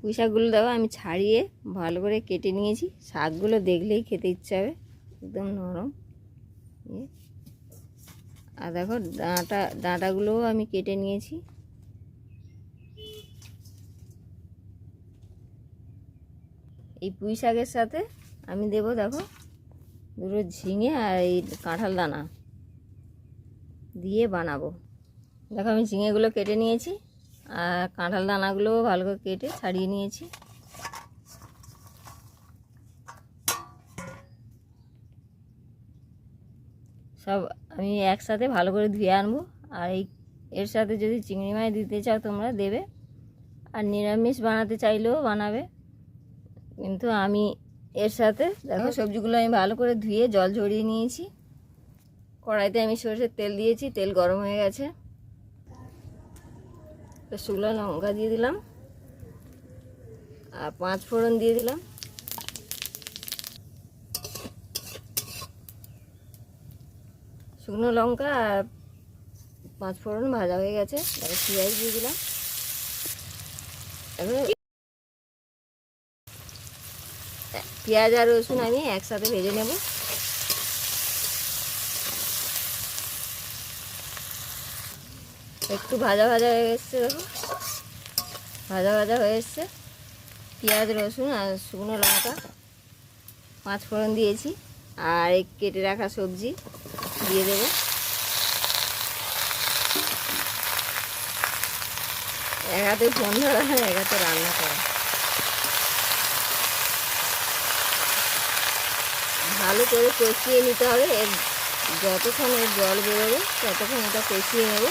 পুঁই শাকগুলো দেখো, আমি ছাড়িয়ে ভালো করে কেটে নিয়েছি। শাকগুলো দেখলেই খেতে ইচ্ছে হবে, একদম নরম। আর দেখো, ডাঁটা, ডাঁটাগুলোও আমি কেটে নিয়েছি। এই পুঁই শাকের সাথে আমি দেবো, দেখো, দুটো ঝিঙে আর এই কাঁঠাল দানা। দিয়ে বানাবো। দেখো, আমি ঝিঙেগুলো কেটে নিয়েছি। আর কাঁঠাল দানাগুলোও ভালো করে কেটে ছাড়িয়ে নিয়েছি। সব আমি একসাথে ভালো করে ধুয়ে আনব। আর এই এর সাথে যদি চিংড়ি মাছ দিতে চাও তোমরা দেবে। আর নিরামিষ বানাতে চাইলেও বানাবে। কিন্তু আমি এর সাথে দেখো সবজিগুলো আমি ভালো করে ধুয়ে জল ঝরিয়ে নিয়েছি। কড়াইতে আমি সরষের তেল দিয়েছি, তেল গরম হয়ে গেছে। শুকনো লঙ্কা দিয়ে দিলাম। আর পাঁচ ফোড়ন দিয়ে দিলাম। শুকনো লঙ্কা আর পাঁচ ফোড়ন ভাজা হয়ে গেছে। তারপর পেঁয়াজ দিয়ে দিলাম। এবারে পেঁয়াজ আর রসুন আমি একসাথে ভেজে নেব। একটু ভাজা ভাজা হয়ে এসছে দেখো। ভাজা ভাজা হয়ে এসছে পেঁয়াজ, রসুন আর শুকনো লঙ্কা, পাঁচ ফোড়ন দিয়েছি। আর এই কেটে রাখা সবজি দিয়ে দেবো। এক হাতে ফোন ধরা এক হাতে রান্না করা। ভালো করে কষিয়ে নিতে হবে। এর যতক্ষণ জল বেরোবে, ততক্ষণ এটা কষিয়ে নেব।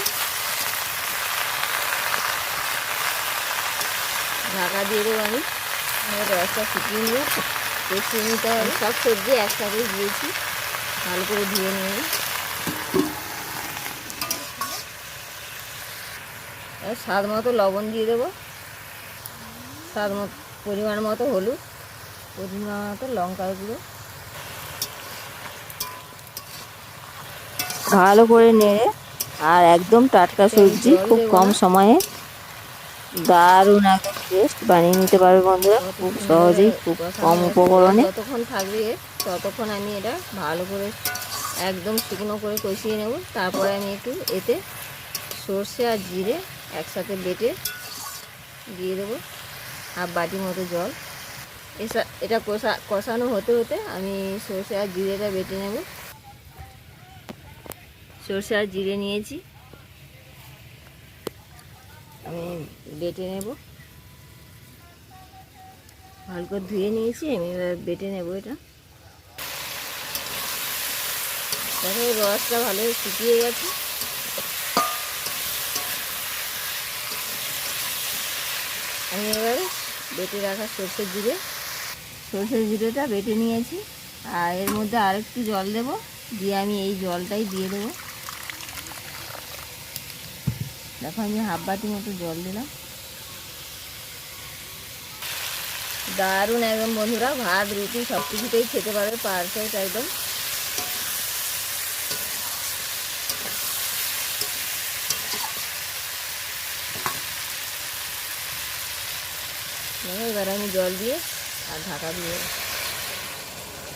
ঢাকা দিয়ে দেবো আমি। রসটা ফুটিয়ে নিয়ে কষিয়ে নিতে হবে সব সবজি একসাথে দিয়েছি। ভালো করে ধুয়ে আর স্বাদ মতো লবণ দিয়ে দেবো। স্বাদ মতো পরিমাণ মতো হলুদ পরিমাণ মতো লঙ্কার গুঁড়ো। ভালো করে নেড়ে আর একদম টাটকা সবজি খুব কম সময়ে। দারুণ একদম টেস্ট বানিয়ে নিতে পারবে বন্ধুরা। খুব সহজেই, খুব কম উপকরণে। যতক্ষণ থাকবে, ততক্ষণ আমি এটা ভালো করে একদম শুকনো করে কষিয়ে নেব। তারপরে আমি একটু এতে সর্ষে আর জিরে একসাথে বেটে দিয়ে দেবো হাফ বাটি মতো জল। এসা এটা কষা কষানো হতে হতে আমি সর্ষে আর জিরেটা বেটে নেব। সর্ষে আর জিরে নিয়েছি। আমি বেটে নেব। ভালো করে ধুয়ে নিয়েছি, আমি এবার বেটে নেব এটা। দেখো রসটা ভালো শুকিয়ে গেছে। আমি এবারে বেটে রাখা সর্ষের জিরে। সর্ষের জিরেটা বেটে নিয়েছি। আর এর মধ্যে আর একটু জল দেব, দিয়ে আমি এই জলটাই দিয়ে দেবো। দেখো, আমি হাফ বাটি মতো জল দিলাম। দারুণ একদম বন্ধুরা, ভাত, রুটি সব কিছুতেই খেতে পারবে পারফেক্ট একদম এবার আমি জল দিয়ে আর ঢাকা দিয়ে।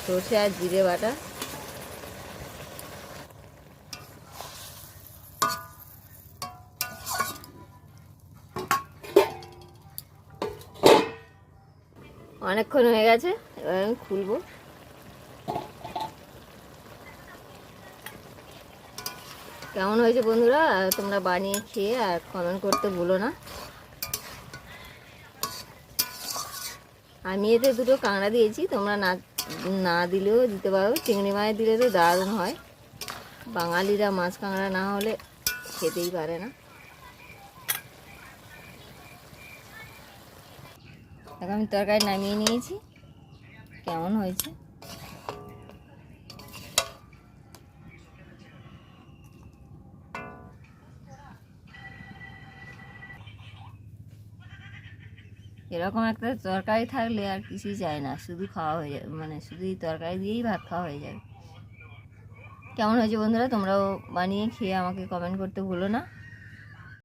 সর্ষে আর জিরে বাটা অনেকক্ষণ হয়ে গেছে, এবার আমি খুলবো। কেমন হয়েছে বন্ধুরা? তোমরা বানিয়ে খেয়ে আর কমেন্ট করতে ভুলো না। আমি এতে দুটো কাঁকড়া দিয়েছি, তোমরা না না দিলেও দিতে পারো। চিংড়ি মাছ দিলে তো দারুণ হয়। বাঙালিরা মাছ কাঁকড়া না হলে খেতেই পারে না। দেখো, আমি তরকারি নামিয়ে নিয়েছি। কেমন হয়েছে? এরকম একটা তরকারি থাকলে আর কিছুই চাই না, শুধু খাওয়া হয়ে যাবে মানে শুধু তরকারি দিয়েই ভাত খাওয়া হয়ে যাবে কেমন হয়েছে বন্ধুরা? তোমরাও বানিয়ে খেয়ে আমাকে কমেন্ট করতে ভুলো না।